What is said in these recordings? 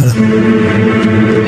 நினைத்தேன்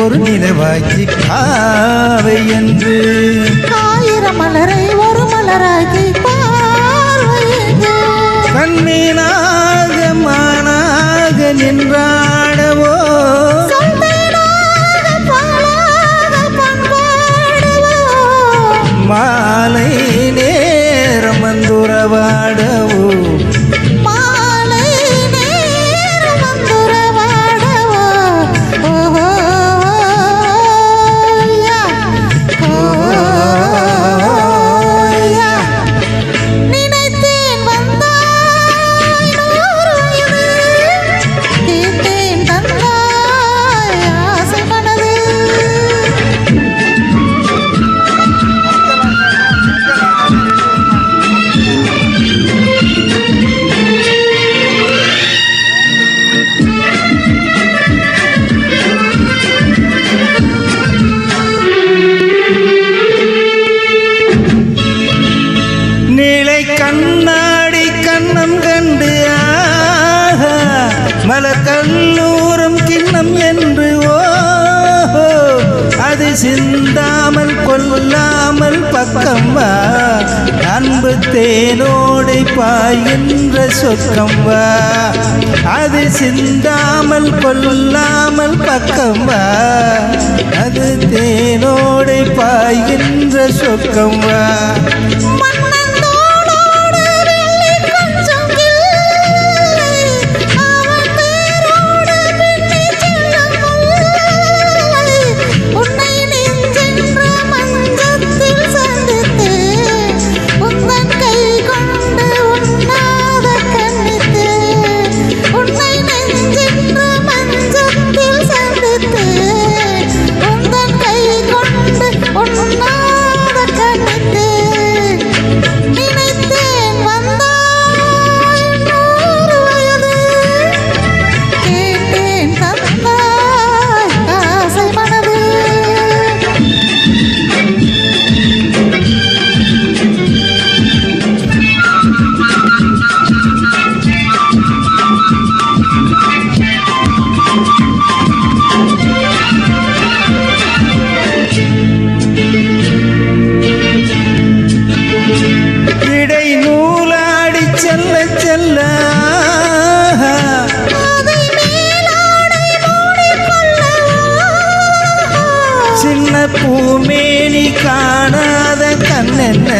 ஒரு நிலவாக்கி காவை என்று. ஆயிரம் மலரை ஒரு மலராகி பார்வையது கண்ணீனாக மானாக நின்றாடவோ பல கல்லூரம் கிண்ணம் என்று ஓ அது சிந்தாமல் கொல்லாமல் பக்கம்வா. அன்பு தேனோடை பாய்கின்ற சொக்கம்வா அது சிந்தாமல் கொல்லாமல் பக்கம்வா. அது தேனோடை பாய்கின்ற சொக்கம் பூமேனி காணாத கண்ணென்ன?